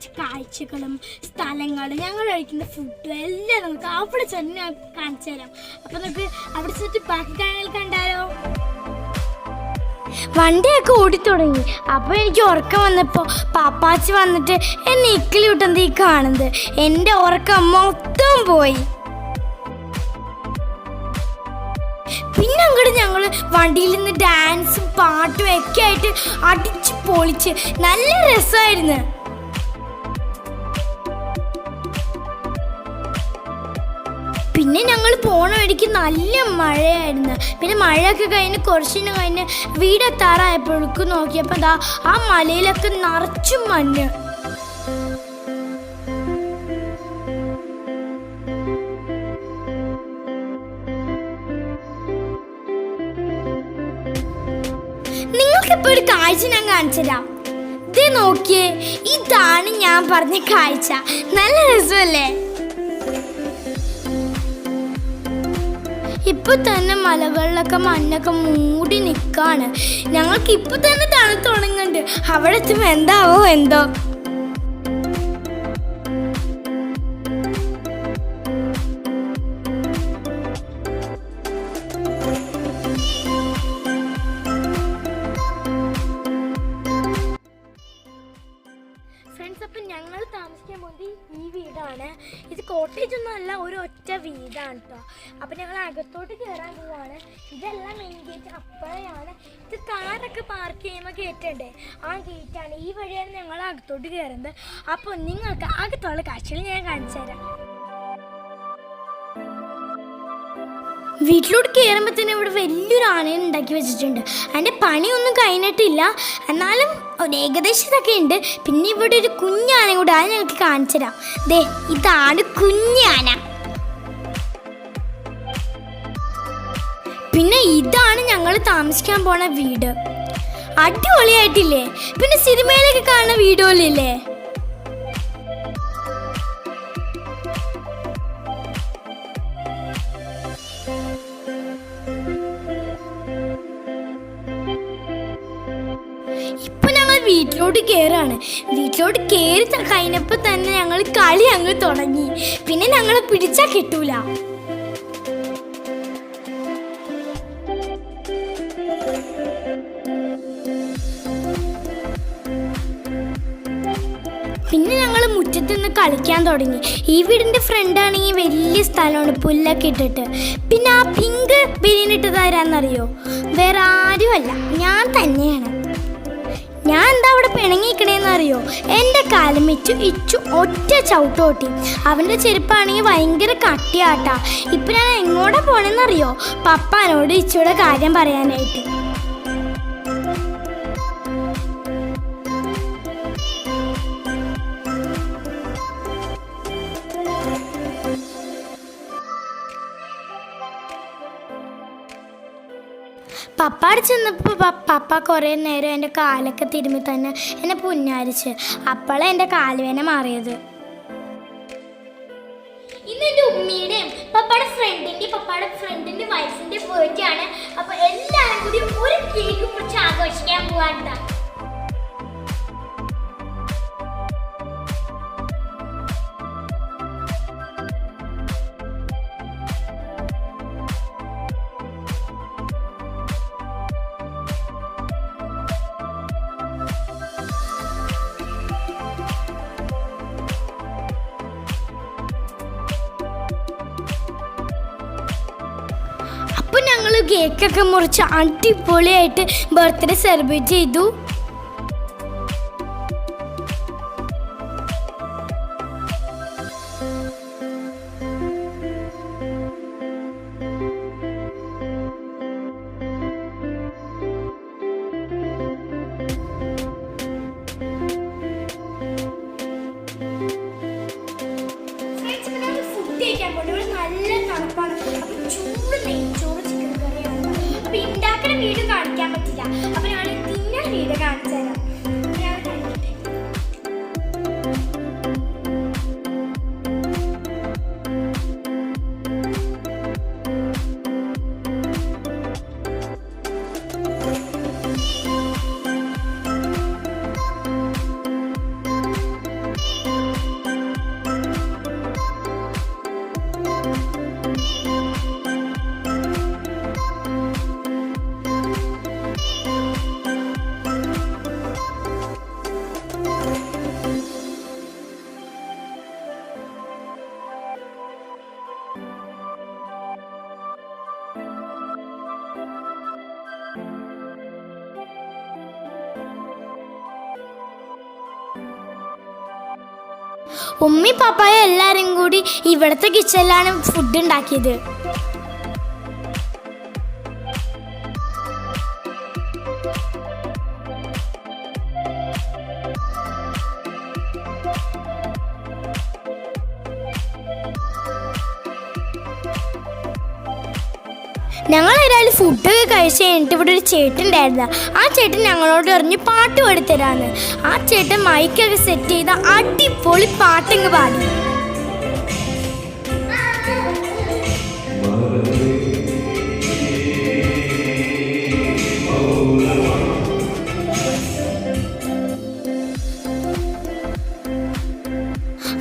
നിന്ന് കാഴ്ചകളും സ്ഥലങ്ങളും. ഞങ്ങൾ കഴിക്കുന്ന ഫുഡും എല്ലാം നമുക്ക് അവിടെ ചെന്ന് കാണിച്ചു തരാം. അപ്പോൾ നമുക്ക് അവിടെ ചെന്നിട്ട് ബാക്കി കാര്യങ്ങൾ കണ്ടാലോ? വണ്ടിയൊക്കെ ഓടിത്തുടങ്ങി അപ്പോൾ എനിക്ക് ഉറക്കം വന്നപ്പോൾ പാപ്പാച്ചി വന്നിട്ട് എന്നെ ഇക്കിളി വിട്ടെന്ത് ഈ കാണുന്നത്. എന്റെ ഉറക്കം മൊത്തം പോയി. പിന്നെ അങ്ങോട്ട് ഞങ്ങൾ വണ്ടിയിൽ നിന്ന് ഡാൻസും പാട്ടും ഒക്കെ ആയിട്ട് അടിച്ച് പൊളിച്ച് നല്ല രസമായിരുന്നു. പിന്നെ ഞങ്ങൾ പോണ വഴിക്ക് നല്ല മഴയായിരുന്നു. പിന്നെ മഴയൊക്കെ കഴിഞ്ഞ് കുറച്ചിന് കഴിഞ്ഞ് വീടെത്താറായപ്പോഴേക്കും നോക്കിയപ്പോൾ ദാ ആ മലയിലൊക്കെ നിറച്ചും മഞ്ഞ്. നിങ്ങൾക്കിപ്പോ ഒരു കാഴ്ച ഞാൻ കാണിച്ചുതരാം. ഇത് നോക്കിയേ ഇതാണ് ഞാൻ പറഞ്ഞ കാഴ്ച. നല്ല രസമല്ലേ? ഇപ്പൊ തന്നെ മലകളിലൊക്കെ മണ്ണൊക്കെ മൂടി നിൽക്കാണ് ഞങ്ങൾക്ക് ഇപ്പൊ തന്നെ തണുത്തുണങ്ങുന്നുണ്ട് അവിടെ എത്തുമ്പോ എന്താവോ എന്തോ. ഗേറ്റാണ്. ഈ വഴിയാണ് ഞങ്ങൾ അകത്തോട്ട് കയറുന്നത്. അപ്പോൾ നിങ്ങൾക്ക് അകത്തുള്ള കാഴ്ചകൾ ഞാൻ കാണിച്ചു തരാം. വീട്ടിലോട്ട് കയറുമ്പോൾ തന്നെ ഇവിടെ വലിയൊരു ആനയെ ഉണ്ടാക്കി വെച്ചിട്ടുണ്ട്. അതിന്റെ പണിയൊന്നും കഴിഞ്ഞിട്ടില്ല. എന്നാലും ഒരു ഏകദേശം ഇതൊക്കെ ഉണ്ട്. പിന്നെ ഇവിടെ ഒരു കുഞ്ഞാന കൂടെ അത് ഞങ്ങൾക്ക് കാണിച്ചു തരാം. ദേ ഇതാണ് കുഞ്ഞാന പിന്നെ ഇതാണ് ഞങ്ങൾ താമസിക്കാൻ പോണ വീട്. അടിപൊളിയായിട്ടില്ലേ? പിന്നെ സിനിമയിലൊക്കെ കാണുന്ന വീഡിയോയിലില്ലേ ഇപ്പൊ വീട്ടിലോട്ട് കയറാണ് വീട്ടിലോട്ട് കയറി കഴിഞ്ഞപ്പോൾ കഴിഞ്ഞപ്പോ തന്നെ ഞങ്ങൾ കളി അങ്ങ് തുടങ്ങി. പിന്നെ ഞങ്ങളെ പിടിച്ചാ കിട്ടൂല. കളിക്കാൻ തുടങ്ങി. ഈ വീടിന്റെ ഫ്രണ്ടാണെങ്കിൽ വലിയ സ്ഥലമാണ് പുല്ലൊക്കെ ഇട്ടിട്ട്. പിന്നെ ആ പിങ്ക് ബിരിയാണി ആരാന്നറിയോ? വേറെ ആരുമല്ല ഞാൻ തന്നെയാണ്. ഞാൻ എന്താ അവിടെ പിണങ്ങിക്കണേന്ന് അറിയോ എന്റെ കാലം വെച്ചു ഇച്ചു ഒറ്റ ചവിട്ടോട്ടി അവന്റെ ചെരുപ്പാണെങ്കിൽ ഭയങ്കര കട്ടിയാട്ടാ. ഇപ്പം ഞാൻ എങ്ങോട്ടാ പോണെന്നറിയോ? പപ്പാനോട് ഇച്ചയുടെ കാര്യം പറയാനായിട്ട്. പപ്പാട് ചെന്നപ്പോൾ പപ്പ കുറേ നേരം എന്റെ കാലൊക്കെ തിരുമ്മി തന്നെ എന്നെ പുന്നാരിച്ച് അപ്പോഴാണ് എന്റെ കാലുവേന മാറിയത്. ഇന്ന് എന്റെ ഉമ്മീടെയും പപ്പയുടെ ഫ്രണ്ടിന്റെ പപ്പയുടെ ഫ്രണ്ടിന്റെ വൈഫിന്റെ ബർത്ത്ഡേ ആണ്. അപ്പോൾ എല്ലാവരും കൂടി ഒരു കേക്ക് കുറിച്ച് ആഘോഷിക്കാൻ പോകാറുണ്ട് കേക്കൊക്കെ മുറിച്ച് അടിപൊളിയായിട്ട് ബർത്ത്ഡേ സെലിബ്രേറ്റ് ചെയ്തു. ഉമ്മി പാപ്പായ എല്ലാരും കൂടി ഇവിടത്തെ കിച്ചണിലാണ് ഫുഡ് ഉണ്ടാക്കിയത്. ഞങ്ങൾ ഒരാൾ ഫുഡൊക്കെ കഴിച്ച് കഴിഞ്ഞിട്ട് ഇവിടെ ഒരു ചേട്ടൻ ഉണ്ടായിരുന്നു. ആ ചേട്ടൻ ഞങ്ങളോട് പറഞ്ഞ് പാട്ട് പാടിത്തരാന്ന് ആ ചേട്ടൻ മൈക്കൊക്കെ സെറ്റ് ചെയ്ത അടിപൊളി പാട്ടിങ് പാടി.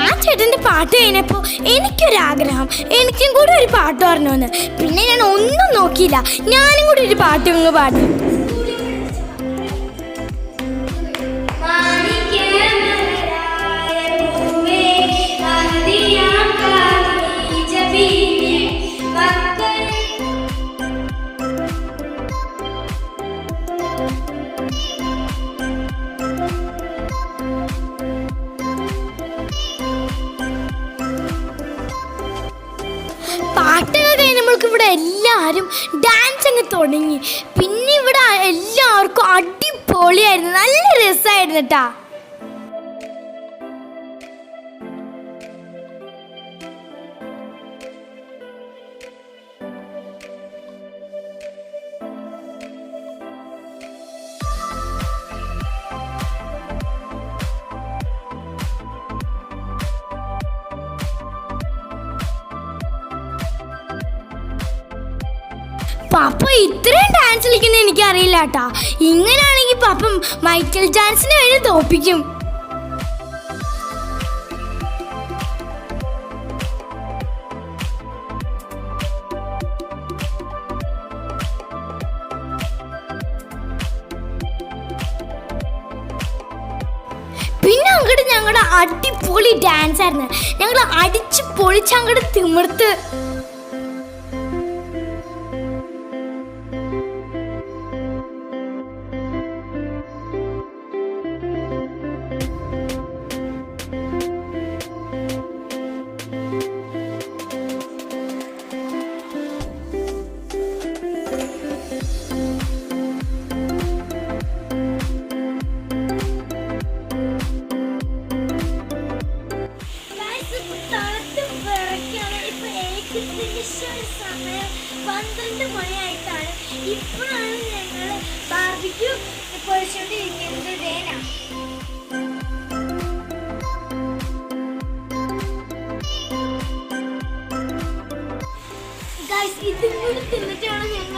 ആ ചേട്ടന്റെ പാട്ട് കഴിഞ്ഞപ്പോ എനിക്കൊരാഗ്രഹം. എനിക്കും കൂടെ ഒരു പാട്ട് പറഞ്ഞോന്ന് പിന്നെ ഞാൻ ഒന്നും നോക്കിയില്ല. ഞാനും കൂടി ഒരു പാട്ട് ഇങ്ങ് പാടി. കേട്ടാ പപ്പ ഇത്രയും ഡാൻസ് കളിക്കുന്ന എനിക്ക് അറിയില്ല കേട്ടാ ഇങ്ങനെയാണെങ്കിൽ പപ്പ മൈക്കൽ ജാൻസിനെ വരെ തോപ്പിക്കും. പിന്നെ അങ്ങോട്ട് ഞങ്ങളുടെ അടിപൊളി ഡാൻസ് ആയിരുന്നു. ഞങ്ങൾ അടിച്ച് പൊളിച്ച് അങ്ങോട്ട് തിമിർത്ത്. ഇപ്പോഴാണ് ഞങ്ങൾ ബാർബിക്യൂ പൊഴിച്ചുകൊണ്ടിരിക്കുന്നത് വേന ഇതും കൂടി തിന്നിട്ടാണ് വേണം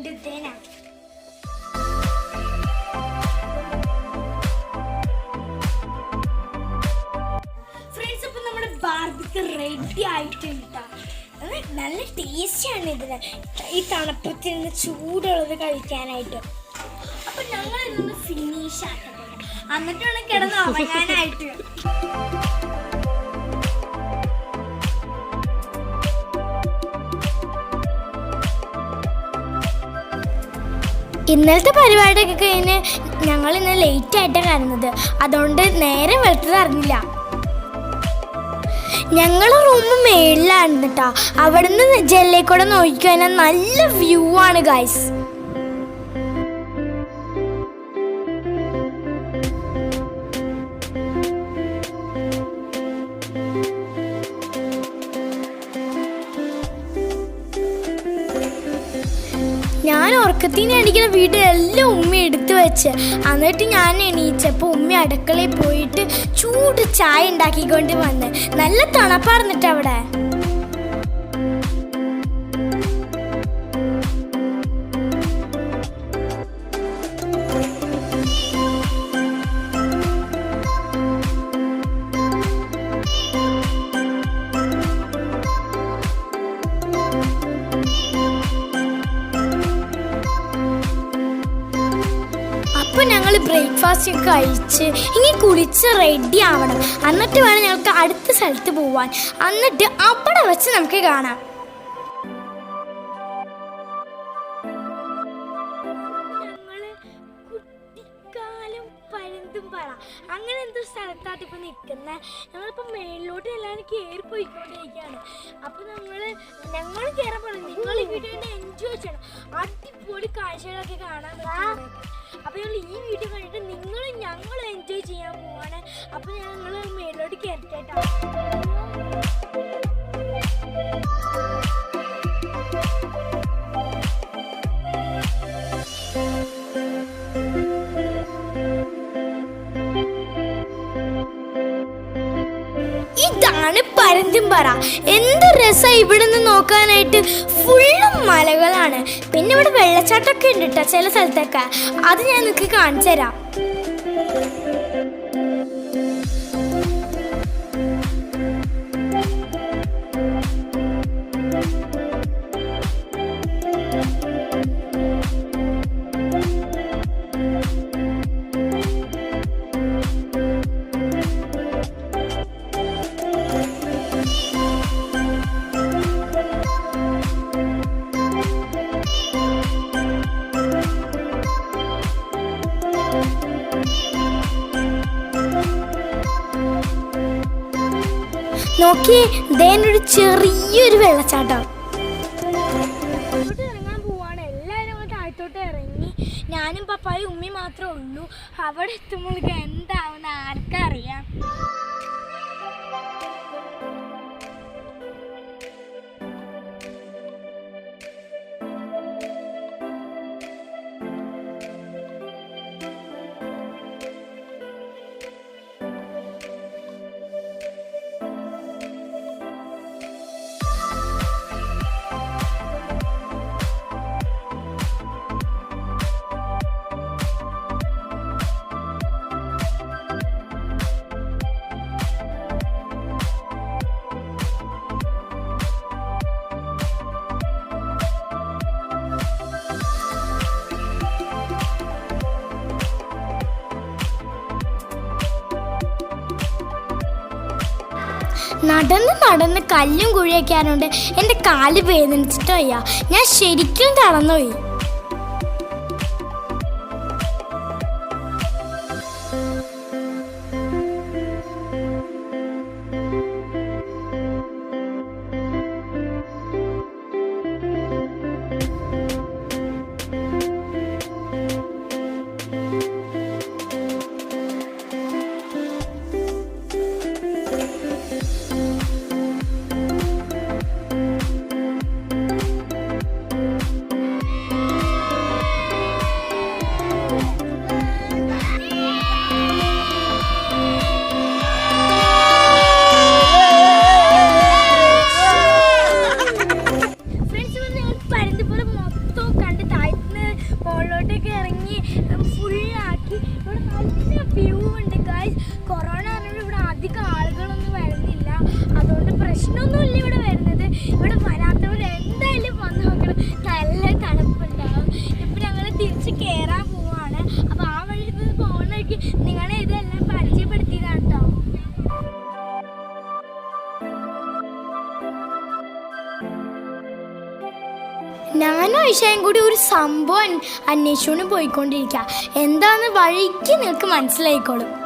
ആയിട്ടുണ്ട് തേന ഫ്രണ്ട്സ് അപ്പൊ നമ്മുടെ ബാർബിക്ക് റെഡി ആയിട്ടുണ്ട്. നല്ല ടേസ്റ്റിയാണ് ഇതിന്. ഈ തണുപ്പത്തിൽ നിന്ന് ചൂടുള്ളത് കഴിക്കാനായിട്ട്. അപ്പൊ ഞങ്ങൾ ഇതൊന്ന് ഫിനിഷ് ആക്കട്ടെ എന്നിട്ടാണ് കിടന്ന് ഉറങ്ങാനായിട്ട്. ഇന്നലത്തെ പരിപാടിയൊക്കെ കഴിഞ്ഞ് ഞങ്ങൾ ഇന്ന് ലേറ്റ് ആയിട്ടാണ് കാണുന്നത് അതുകൊണ്ട് നേരെ വെളുത്തത് അറിഞ്ഞില്ല. ഞങ്ങൾ റൂം മേളിലാണ് കേട്ടോ അവിടുന്ന് ജെല്ലേക്കൂടെ നോക്കിക്കഴിഞ്ഞാൽ നല്ല വ്യൂ ആണ് ഗൈസ് ഉറക്കത്തിന് അടിക്കുന്ന വീട്ടിലെല്ലാം ഉമ്മ എടുത്തു വെച്ച്. എന്നിട്ട് ഞാൻ എണീച്ചപ്പോൾ ഉമ്മ അടുക്കളയിൽ പോയിട്ട് ചൂട് ചായ ഉണ്ടാക്കിക്കൊണ്ട് വന്ന്. നല്ല തണുപ്പാർന്നിട്ട് അവിടെ ബ്രേക്ക്ഫാസ്റ്റ് ഒക്കെ കഴിച്ച് ഇനി കുളിച്ച് റെഡി ആവണം. എന്നിട്ട് വേണം ഞങ്ങൾക്ക് അടുത്ത സ്ഥലത്ത് പോവാൻ. എന്നിട്ട് അവിടെ വെച്ച് നമുക്ക് കാണാം. അങ്ങനെ എന്തോ സ്ഥലത്താട്ട് ഇപ്പൊ നിൽക്കുന്നത് ഞങ്ങളിപ്പോ മേളിലോട്ട് എല്ലാവരും കയറി പോയിക്കൊണ്ടിരിക്കുകയാണ് അപ്പൊ നമ്മൾ ഞങ്ങൾ കയറാൻ പോകണം നിങ്ങൾ ഈ വീഡിയോ എൻജോയ് ചെയ്യണം. അടിപൊളി കാഴ്ചകളൊക്കെ കാണാൻ പറ്റും അപ്പൊ ഞങ്ങൾ ഈ വീഡിയോ കണ്ടിട്ട് നിങ്ങളും ഞങ്ങളും എൻജോയ് ചെയ്യാൻ പോവാണ്. അപ്പൊ ഞങ്ങൾ മേളിലോട്ട് കയറിട്ടേട്ടാ ഇതാണ് പറ. എന്ത് രസം ഇവിടെ നിന്ന് നോക്കാനായിട്ട്? ഫുള്ളും മലകളാണ്. പിന്നെ ഇവിടെ വെള്ളച്ചാട്ടമൊക്കെ ഉണ്ട് കേട്ടോ ചില സ്ഥലത്തൊക്കെ. അത് ഞാൻ നിങ്ങൾക്ക് കാണിച്ചു തരാം നോക്കിയേ. ദേനൊരു ചെറിയൊരു വെള്ളച്ചാട്ടം. ഞാനും പപ്പായും ഉമ്മി മാത്രമേ ഉള്ളൂ. അവിടെ എത്തുമ്പോഴേക്ക് എന്താവുന്ന നടന്ന് നടന്ന് കല്ലും കുഴിയൊക്കെ ആയതുകൊണ്ട് എന്റെ കാൽ വേദനിച്ചിട്ടോ അയ്യാ. ഞാൻ ശരിക്കും തളർന്നുപോയി. ഐഷയും കൂടി ഒരു സംഭവം അന്വേഷിച്ചുകൊണ്ട് പോയിക്കൊണ്ടിരിക്കുക. എന്താന്ന് വഴിക്ക് നിങ്ങൾക്ക് മനസ്സിലായിക്കോളും.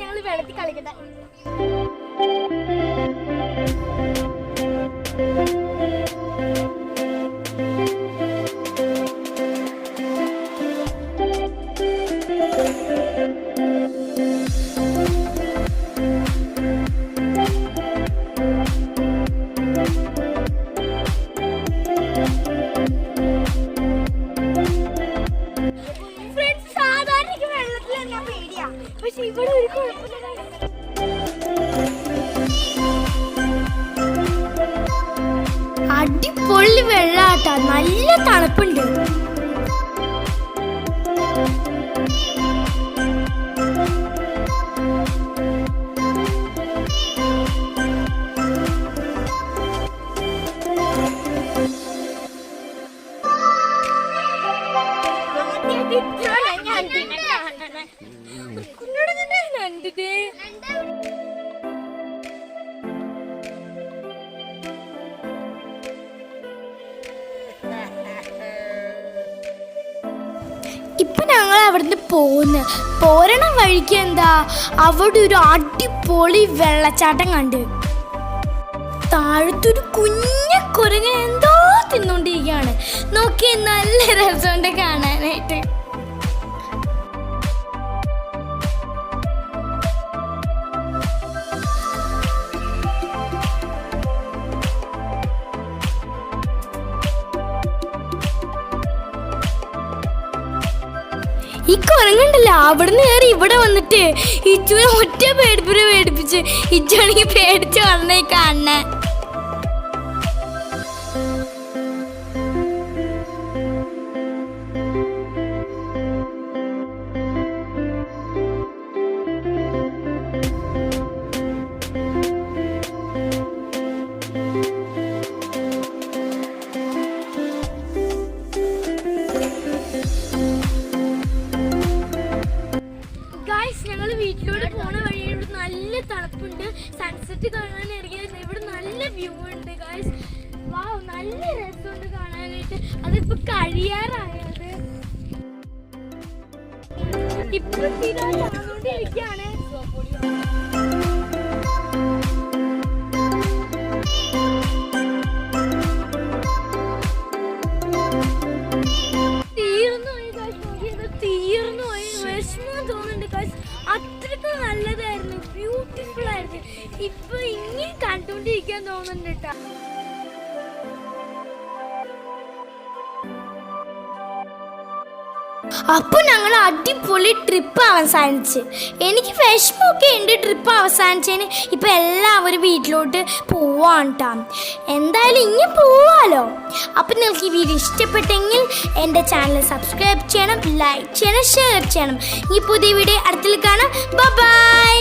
ഞങ്ങൾ വെള്ളത്തിൽ കളിക്കട്ടെ. അടിപൊളി വെള്ളാട്ടാ. നല്ല തണുപ്പുണ്ട്. ഇപ്പൊ ഞങ്ങൾ അവിടുന്ന് പോകുന്നു പോരണ വഴിക്ക് എന്താ? അവിടെ ഒരു അടിപൊളി വെള്ളച്ചാട്ടം കണ്ട്. താഴത്തൊരു കുഞ്ഞ കുരങ്ങൻ എന്തോ തിന്നോണ്ടിരിക്കുകയാണ് നോക്കി നല്ല രസമുണ്ട് കാണാനായിട്ട്. ഈ കുരങ്ങുണ്ടല്ലോ അവിടുന്ന് കയറി ഇവിടെ വന്നിട്ട് ഇച്ചുവിനെ ഒറ്റ പേടിപ്പിനെ പേടിപ്പിച്ച് ഇച്ചാണെങ്കിൽ പേടിച്ച് വന്നേ തണുപ്പുണ്ട് സൺസെറ്റ് കാണാൻ ഇവിടെ നല്ല വ്യൂ ഉണ്ട് ഗായ്സ് വാ നല്ല രസമുണ്ട് കാണാനായിട്ട്. അതിപ്പോ കഴിയാറായത്. ഇപ്പൊ തീരാൻ തീർന്നു കണ്ടുകൊണ്ടിരിക്കാൻ തോന്നുന്നുണ്ട് അപ്പൊ ഞങ്ങൾ അടിപൊളി ട്രിപ്പ് അവസാനിച്ച്. എനിക്ക് വിഷമമൊക്കെ ഉണ്ട് ട്രിപ്പ് അവസാനിച്ചതിന്. ഇപ്പൊ എല്ലാവരും വീട്ടിലോട്ട് പോവാണ് കേട്ടോ എന്തായാലും ഇനി പോവാലോ. അപ്പൊ നിങ്ങൾക്ക് ഈ വീഡിയോ ഇഷ്ടപ്പെട്ടെങ്കിൽ എന്റെ ചാനൽ സബ്സ്ക്രൈബ് ചെയ്യണം ലൈക്ക് ചെയ്യണം ഷെയർ ചെയ്യണം. ഈ പുതിയ വീഡിയോ അടുത്തിൽ കാണാം. ബൈ